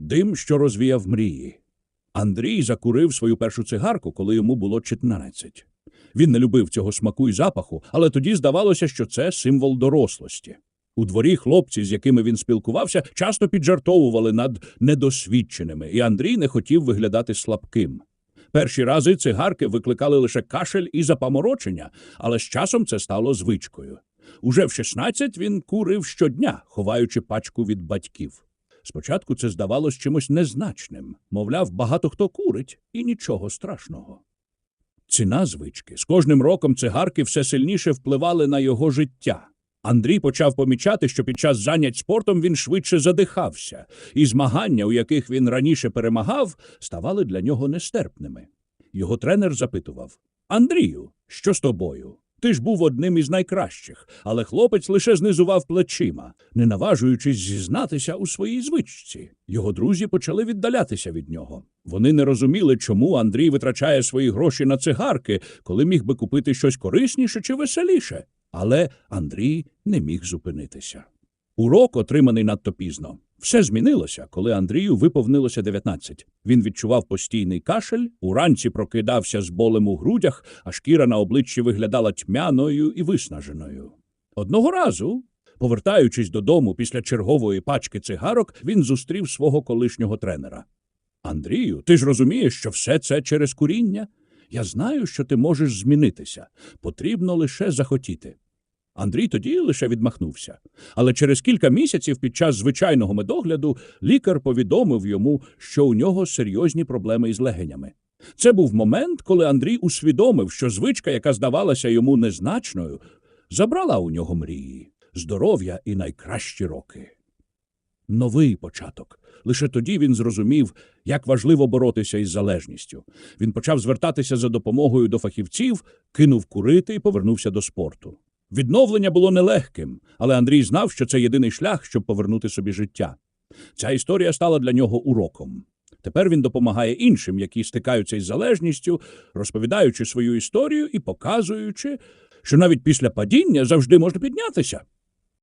дим, що розвіяв мрії. Андрій закурив свою першу цигарку, коли йому було 14. Він не любив цього смаку і запаху, але тоді здавалося, що це символ дорослості. У дворі хлопці, з якими він спілкувався, часто піджартовували над недосвідченими, і Андрій не хотів виглядати слабким. Перші рази цигарки викликали лише кашель і запаморочення, але з часом це стало звичкою. Уже в 16 він курив щодня, ховаючи пачку від батьків. Спочатку це здавалось чимось незначним, мовляв, багато хто курить, і нічого страшного. Ціна звички. З кожним роком цигарки все сильніше впливали на його життя. Андрій почав помічати, що під час занять спортом він швидше задихався, і змагання, у яких він раніше перемагав, ставали для нього нестерпними. Його тренер запитував Андрію, що з тобою? Ти ж був одним із найкращих, але хлопець лише знизував плечима, не наважуючись зізнатися у своїй звичці. Його друзі почали віддалятися від нього. Вони не розуміли, чому Андрій витрачає свої гроші на цигарки, коли міг би купити щось корисніше чи веселіше. Але Андрій не міг зупинитися. Урок, отриманий надто пізно. Все змінилося, коли Андрію виповнилося 19. Він відчував постійний кашель, уранці прокидався з болем у грудях, а шкіра на обличчі виглядала тьмяною і виснаженою. Одного разу, повертаючись додому після чергової пачки цигарок, він зустрів свого колишнього тренера. Андрію, ти ж розумієш, що все це через куріння? Я знаю, що ти можеш змінитися. Потрібно лише захотіти. Андрій тоді лише відмахнувся. Але через кілька місяців під час звичайного медогляду лікар повідомив йому, що у нього серйозні проблеми із легенями. Це був момент, коли Андрій усвідомив, що звичка, яка здавалася йому незначною, забрала у нього мрії, здоров'я і найкращі роки. Новий початок. Лише тоді він зрозумів, як важливо боротися із залежністю. Він почав звертатися за допомогою до фахівців, кинув курити і повернувся до спорту. Відновлення було нелегким, але Андрій знав, що це єдиний шлях, щоб повернути собі життя. Ця історія стала для нього уроком. Тепер він допомагає іншим, які стикаються із залежністю, розповідаючи свою історію і показуючи, що навіть після падіння завжди можна піднятися.